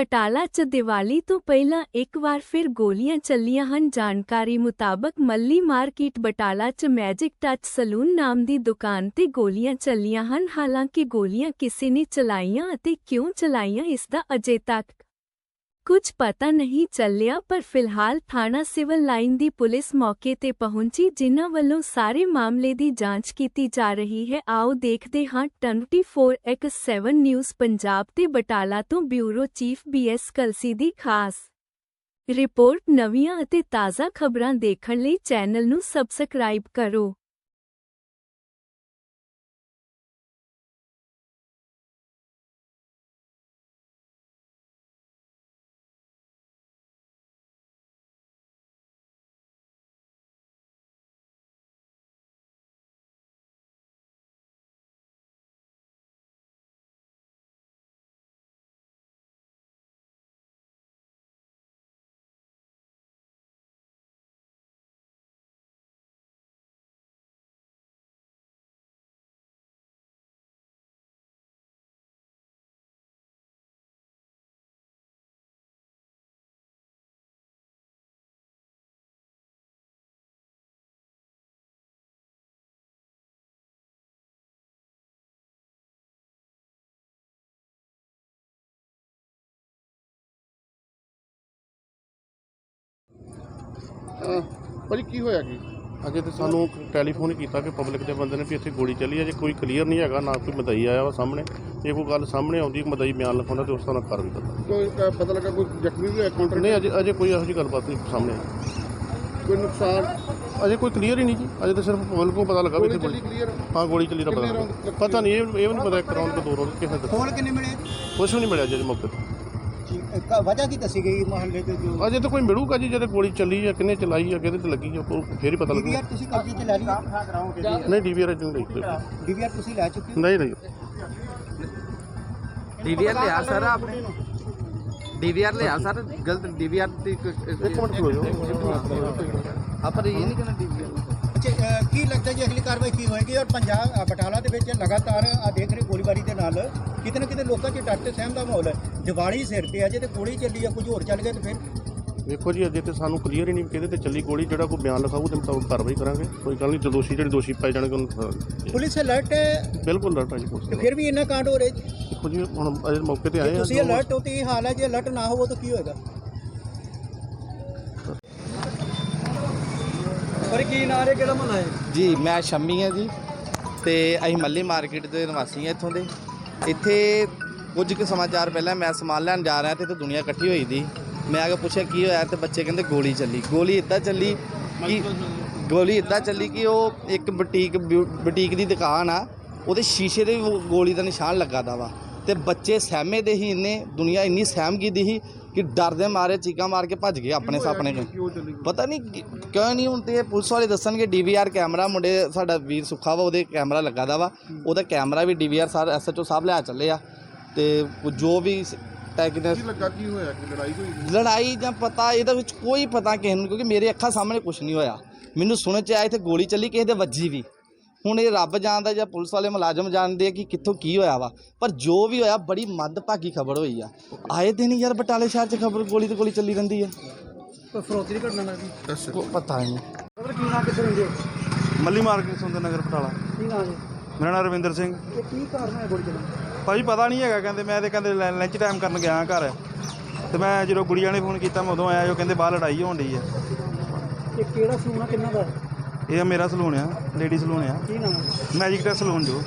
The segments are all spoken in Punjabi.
ਬਟਾਲਾ 'ਚ ਦੀਵਾਲੀ ਤੋਂ ਪਹਿਲਾਂ ਇੱਕ ਵਾਰ ਫਿਰ ਗੋਲੀਆਂ ਚੱਲੀਆਂ ਹਨ। ਜਾਣਕਾਰੀ ਮੁਤਾਬਕ ਮੱਲੀ ਮਾਰਕੀਟ ਬਟਾਲਾ 'ਚ ਮੈਜਿਕ ਟੱਚ ਸਲੂਨ ਨਾਮ ਦੀ ਦੁਕਾਨ ਤੇ ਗੋਲੀਆਂ ਚੱਲੀਆਂ ਹਨ। ਹਾਲਾਂਕਿ ਗੋਲੀਆਂ ਕਿਸੇ ਨੇ ਚਲਾਈਆਂ ਅਤੇ ਕਿਉਂ ਚਲਾਈਆਂ, ਇਸ ਦਾ ਅਜੇ ਤੱਕ ਕੁਝ ਪਤਾ ਨਹੀਂ ਚੱਲਿਆ, ਪਰ ਫਿਲਹਾਲ ਥਾਣਾ ਸਿਵਲ ਲਾਈਨ ਦੀ ਪੁਲਿਸ ਮੌਕੇ ਤੇ ਪਹੁੰਚੀ, ਜਿਨ੍ਹਾਂ ਵੱਲੋਂ ਸਾਰੇ ਮਾਮਲੇ ਦੀ ਜਾਂਚ ਕੀਤੀ ਜਾ ਰਹੀ ਹੈ। ਆਓ ਦੇਖਦੇ ਹਾਂ 24x7 ਨਿਊਜ਼ ਪੰਜਾਬ ਤੇ ਬਟਾਲਾ ਤੋਂ ਬਿਊਰੋ ਚੀਫ ਬੀਐਸ ਕਲਸੀ ਦੀ ਖਾਸ ਰਿਪੋਰਟ। ਨਵੀਆਂ ਅਤੇ ਤਾਜ਼ਾ ਖਬਰਾਂ ਦੇਖਣ ਲਈ ਚੈਨਲ ਨੂੰ ਸਬਸਕ੍ਰਾਈਬ ਕਰੋ। ਭਾਜੀ ਕੀ ਹੋਇਆ ਕੀ? ਅਜੇ ਤੇ ਸਾਨੂੰ ਟੈਲੀਫੋਨ ਕੀਤਾ ਕਿ ਪਬਲਿਕ ਦੇ ਬੰਦੇ ਨੇ ਵੀ ਇੱਥੇ ਗੋਲੀ ਚੱਲੀ ਹੈ ਜੇ ਕੋਈ ਕਲੀਅਰ ਨਹੀਂ ਹੈਗਾ ਨਾ ਕੋਈ ਮਦਈ ਆਇਆ ਵਾ ਸਾਹਮਣੇ। ਜੇ ਕੋਈ ਗੱਲ ਸਾਹਮਣੇ ਆਉਂਦੀ ਮਦਈ ਬਿਆਨ ਲਿਖਾਉਂਦਾ ਤੇ ਉਸ ਤਰ੍ਹਾਂ ਕਰ ਵੀ ਦਿੰਦਾ ਕੋਈ ਪਤਾ ਲੱਗਾ ਕੋਈ ਜ਼ਖਮੀ ਵੀ ਹੋਇਆ ਨਹੀਂ ਅਜੇ ਅਜੇ ਕੋਈ ਇਹੋ ਜਿਹੀ ਗੱਲਬਾਤ ਨਹੀਂ ਸਾਹਮਣੇ ਆਈ। ਕੋਈ ਨੁਕਸਾਨ? ਅਜੇ ਕੋਈ ਕਲੀਅਰ ਹੀ ਨਹੀਂ ਜੀ। ਅਜੇ ਤਾਂ ਸਿਰਫ ਪਬਲਿਕ ਨੂੰ ਪਤਾ ਲੱਗਾ ਵੀ ਇੱਥੇ ਗੋਲੀ। ਕਲੀਅਰ ਹਾਂ ਗੋਲੀ ਚੱਲੀ ਦਾ ਪਤਾ ਲੱਗਾ। ਪਤਾ ਨਹੀਂ ਇਹ ਇਹ ਵੀ ਨਹੀਂ ਪਤਾ ਇੱਕ ਰੌਂਡ ਕਿ ਦੋ ਰੌਂਡ ਕਿਸੇ ਦਾ ਖੋਲ ਕਿੰਨੇ ਮਿਲੇ? ਕੁਛ ਵੀ ਨਹੀਂ ਮਿਲਿਆ ਜੀ ਮੌਕੇ ਤੇ। ਇੱਕ ਵਜ੍ਹਾ ਕੀ ਦੱਸੀ ਗਈ ਮਹੱਲੇ ਦੇ ਜੋ ਅਜੇ ਤਾਂ ਕੋਈ ਮਿਲੂਗਾ ਜੀ ਜਦੋਂ ਗੋਲੀ ਚੱਲੀ ਹੈ ਕਿੰਨੇ ਚਲਾਈ ਹੈ ਕਿਹਦੇ ਤੇ ਲੱਗੀ ਹੈ ਉਹ ਫੇਰ ਹੀ ਪਤਾ ਲੱਗੂ ਡੀਵੀਆਰ ਤੁਸੀਂ ਕਬਜ਼ੇ 'ਚ ਲੈ ਲਈ ਨਹੀਂ ਡੀਵੀਆਰ ਨਹੀਂ ਲਈ। ਡੀਵੀਆਰ ਤੁਸੀਂ ਲੈ ਚੁੱਕੇ ਹੋ ਨਹੀਂ ਨਹੀਂ ਡੀਵੀਆਰ ਲਿਆ ਸਰ ਆਪਨੇ ਡੀਵੀਆਰ ਲਿਆ ਸਰ ਗਲਤ ਡੀਵੀਆਰ ਦੀ ਇੱਕ ਮਿੰਟ ਖਲੋ ਜਾਓ ਆਪਾਂ ਇਹ ਨਹੀਂ ਕਰਨਾ ਡੀਵੀਆਰ ਕੀ ਲੱਗਦਾ ਜੀ ਅਗਲੀ ਕਾਰਵਾਈ ਕੀ ਹੋਏਗੀ ਔਰ ਪੰਜਾਬ ਬਟਾਲਾ ਦੇ ਵਿੱਚ ਲਗਾਤਾਰ ਆ ਦੇਖ ਰਹੇ ਗੋਲੀਬਾਰੀ ਦੇ ਨਾਲ ਕਿਤੇ ਨਾ ਕਿਤੇ ਲੋਕਾਂ 'ਚ ਡਰ ਤੇ ਸਹਿਮ ਦਾ ਮਾਹੌਲ ਹੈ। ਦੀਵਾਲੀ ਸਿਰ ਤੇ ਹੈ ਜੇ ਤੇ ਗੋਲੀ ਚੱਲੀ ਆ ਕੁਝ ਹੋਰ ਚੱਲ ਗਿਆ ਤੇ ਫਿਰ? ਵੇਖੋ ਜੀ ਅਜੇ ਤੇ ਸਾਨੂੰ ਕਲੀਅਰ ਹੀ ਨਹੀਂ ਕਿਹਦੇ ਤੇ ਚੱਲੀ ਗੋਲੀ ਜਿਹੜਾ ਕੋਈ ਬਿਆਨ ਲਿਖਾਊ ਤੇ ਮੁਤਾਬਕ ਕਾਰਵਾਈ ਕਰਾਂਗੇ। ਕੋਈ ਗੱਲ ਨਹੀਂ ਜੋ ਦੋਸ਼ੀ ਜਿਹੜੇ ਦੋਸ਼ੀ ਪਾਏ ਜਾਣਗੇ ਉਹਨਾਂ ਪੁਲਿਸ ਅਲਰਟ ਹੈ? ਬਿਲਕੁਲ ਲੜਨਾ ਜੀ ਪੁਲਿਸ ਤੇ। ਫਿਰ ਵੀ ਇੰਨਾ ਕਾਂਡ ਹੋ ਰਿਹਾ ਜੀ? ਦੇਖੋ ਜੀ ਹੁਣ ਅਜੇ ਮੌਕੇ ਤੇ ਆਏ ਆ ਤੁਸੀਂ ਅਲਰਟ ਹੋ ਤੇ ਇਹ ਹਾਲ ਹੈ ਜੇ ਅਲਰਟ ਨਾ ਹੋਵੋ ਤਾਂ ਕੀ ਹੋਏਗਾ? ਪਰ ਕੀ ਨਾਂ ਹੈ ਕਿਹੜਾ ਮਹੱਲਾ ਹੈ? ਜੀ, ਮੈਂ ਸ਼ੰਮੀ ਹਾਂ ਜੀ ਤੇ ਅਸੀਂ ਮੱਲੀ ਮਾਰਕੀਟ ਦੇ ਨਿਵਾਸੀ ਹਾਂ ਇੱਥੋਂ ਦੇ। ਇੱਥੇ ਕੁਝ ਕੁ ਸਮਾਚਾਰ ਪਹਿਲਾਂ ਮੈਂ ਸਮਾਨ ਲੈਣ ਜਾ ਰਿਹਾ ਤੇ ਇੱਥੇ ਦੁਨੀਆ ਇਕੱਠੀ ਹੋਈ ਦੀ। ਮੈਂ ਆ ਕੇ ਪੁੱਛਿਆ ਕੀ ਹੋਇਆ ਤੇ ਬੱਚੇ ਕਹਿੰਦੇ ਗੋਲੀ ਚੱਲੀ। ਗੋਲੀ ਇੱਦਾਂ ਚੱਲੀ ਕਿ ਗੋਲੀ ਇੱਦਾਂ ਚੱਲੀ ਕਿ ਉਹ ਇੱਕ ਬੁਟੀਕ ਬਿਊ- ਬੁਟੀਕ ਦੀ ਦੁਕਾਨ ਆ, ਉਹਦੇ ਸ਼ੀਸ਼ੇ ਦੇ ਵੀ ਗੋਲੀ ਦਾ ਨਿਸ਼ਾਨ ਲੱਗਾ ਦਾ ਵਾ। ਤੇ ਬੱਚੇ ਸਹਿਮੇ ਦੇ ਹੀ ਇੰਨੇ, ਦੁਨੀਆ ਇੰਨੀ ਸਹਿਮ ਗਈ ਦੀ ਸੀ ਕਿ ਡਰ ਦੇ ਮਾਰੇ ਚੀਕਾਂ ਮਾਰ ਕੇ ਭੱਜ ਗਏ ਆਪਣੇ ਚੱਲੀ? ਪਤਾ ਨਹੀਂ ਕਿਉਂ ਨਹੀਂ ਹੁਣ ਤੇ ਇਹ ਪੁਲਿਸ ਵਾਲੇ ਦੱਸਣਗੇ ਡੀਵੀਆਰ ਕੈਮਰਾ ਮੁੰਡੇ ਸਾਡਾ ਵੀਰ ਸੁੱਖਾ ਵਾ ਉਹਦੇ ਕੈਮਰਾ ਲੱਗਾ ਦਾ ਵਾ। ਉਹਦਾ ਕੈਮਰਾ ਵੀ ਡੀਵੀਆਰ ਸਰ ਐਸਐਚਓ ਸਾਹਿਬ ਲਿਆ ਚੱਲੇ ਆ। ਤੇ ਜੋ ਵੀ ਟੈਕਨਿਕ ਕੀ ਲੱਗਾ ਕੀ ਹੋਇਆ? ਕਿ ਲੜਾਈ ਹੋਈ ਲੜਾਈ ਜਾਂ ਪਤਾ ਇਹਦੇ ਵਿੱਚ ਕੋਈ ਪਤਾ ਕਿਸੇ ਨੂੰ ਕਿਉਂਕਿ ਮੇਰੇ ਅੱਖਾਂ ਸਾਹਮਣੇ ਕੁਝ ਨਹੀਂ ਹੋਇਆ। ਮੈਨੂੰ ਸੁਣਨ ਚ ਆਇਆ ਇੱਥੇ ਗੋਲੀ ਚੱਲੀ ਕਿਸੇ ਦੇ ਵੱਜੀ ਵੀ। ਹੁਣ ਇਹ ਰੱਬ ਜਾਣਦਾ ਜਾਂ ਪੁਲਿਸ ਵਾਲੇ ਮੁਲਾਜ਼ਮ ਜਾਣਦੇ ਆ ਕਿ ਕਿੱਥੋਂ ਕੀ ਹੋਇਆ ਵਾ। ਪਰ ਜੋ ਵੀ ਹੋਇਆ ਬੜੀ ਮੰਦਭਾਗੀ ਖਬਰ ਹੋਈ ਆ। ਆਏ ਦਿਨ ਯਾਰ ਬਟਾਲੇ ਸ਼ਹਿਰ 'ਚ ਖਬਰ ਗੋਲੀ ਤੇ ਗੋਲੀ ਚੱਲੀ ਰਹਿੰਦੀ ਆ। ਕੋਈ ਫਰੋਤੀ ਦੀ ਘਟਨਾ ਲੱਗਦੀ ਕੋ ਪਤਾ ਨਹੀਂ ਸਰ ਕੀ ਨਾਂ ਕਿੱਥੇ ਰਹਿੰਦੇ ਹੋ? ਮੱਲੀ ਮਾਰਕੀਟ ਸੁੰਦਰ ਨਗਰ ਪਟਾਲਾ। ਕੀ ਨਾਂ ਜੀ? ਮੇਰਾ ਨਾਮ ਰਵਿੰਦਰ ਸਿੰਘ। ਇਹ ਕੀ ਕਾਰਨ ਹੈ ਗੋਲੀ ਚੱਲਣ ਦਾ? ਭਾਜੀ ਪਤਾ ਨਹੀਂ ਹੈਗਾ ਕਹਿੰਦੇ ਮੈਂ ਤੇ ਕਹਿੰਦੇ ਲੰ- ਲੰਚ ਟਾਈਮ ਕਰਨ ਗਿਆ ਘਰ। ਤੇ ਮੈਂ ਜਦੋਂ ਗੁੜੀਆ ਨੇ ਫੋਨ ਕੀਤਾ ਮੈਂ ਉਦੋਂ ਆਇਆ ਜੋ ਕਹਿੰਦੇ ਬਾਹਰ ਲੜਾਈ ਹੋਣ ਡਈ ਹੈ ਇਹ ਕਿਹੜਾ ਆ ਕਿੰਨਾ ਦਾ? ਹੈ? ਇਹ ਮੇਰਾ ਸਲੂਨ ਆ ਲੇਡੀ ਸਲੂਨ ਆ। ਕੀ ਨਾਮ ਹੈ ਮੈਜਿਕ ਟੈਸ ਸਲੂਨ ਜੋ।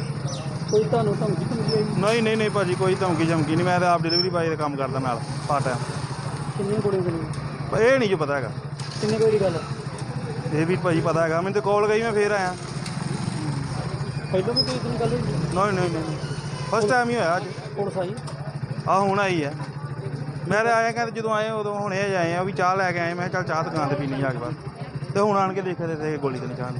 ਕੋਈ ਤੁਹਾਨੂੰ ਧਮਕੀ ਧਮਕੀ ਆਈ ਨਹੀਂ ਨਹੀਂ ਨਹੀਂ ਭਾਜੀ ਕੋਈ ਧਮਕੀ ਧਮਕੀ ਨਹੀਂ। ਮੈਂ ਤਾਂ ਆਪ ਡਿਲੀਵਰੀ ਬਾਏ ਦਾ ਕੰਮ ਕਰਦਾ ਨਾਲ ਪਾਰਟ ਟਾਈਮ ਕਿੰਨੀਆਂ ਚੱਲੀਆਂ ਪਰ ਇਹ ਨਹੀਂ ਜੋ ਪਤਾ ਹੈਗਾ। ਕਿੰਨੇ ਕੋਈ ਦੀ ਗੱਲ ਹੈ? ਇਹ ਵੀ ਭਾਜੀ ਪਤਾ ਹੈਗਾ। ਮੈਨੂੰ ਤੇ ਕਾਲ ਗਈ ਮੈਂ ਫੇਰ ਆਇਆ। ਪਹਿਲਾਂ ਵੀ ਕੋਈ ਇਤਨੀ ਗੱਲ ਹੋਈ ਨਹੀਂ ਨਹੀਂ ਨਹੀਂ। ਫਸਟ ਟਾਈਮ ਹੀ ਹੋਇਆ ਅੱਜ। ਪੁਲਿਸ ਆਈ? ਆ ਹੁਣ ਆਈ ਹੈ ਮੈਂ ਤਾਂ ਆਇਆ ਕਹਿੰਦੇ ਜਦੋਂ ਆਏ ਉਦੋਂ ਹੁਣੇ ਆਏ ਆ ਵੀ ਚਾਹ ਲੈ ਕੇ ਆਏ। ਮੈਂ ਕਿਹਾ ਚੱਲ ਚਾਹ ਦੁਕਾਨ ਤੇ ਪੀਣੀ ਜਾ ਕੇ ਬਾਅਦ। ਤੇ ਹੁਣ ਆਣ ਕੇ ਦੇਖਿਆ ਤੇ ਗੋਲੀ ਤੇ ਨਿਸ਼ਾਨ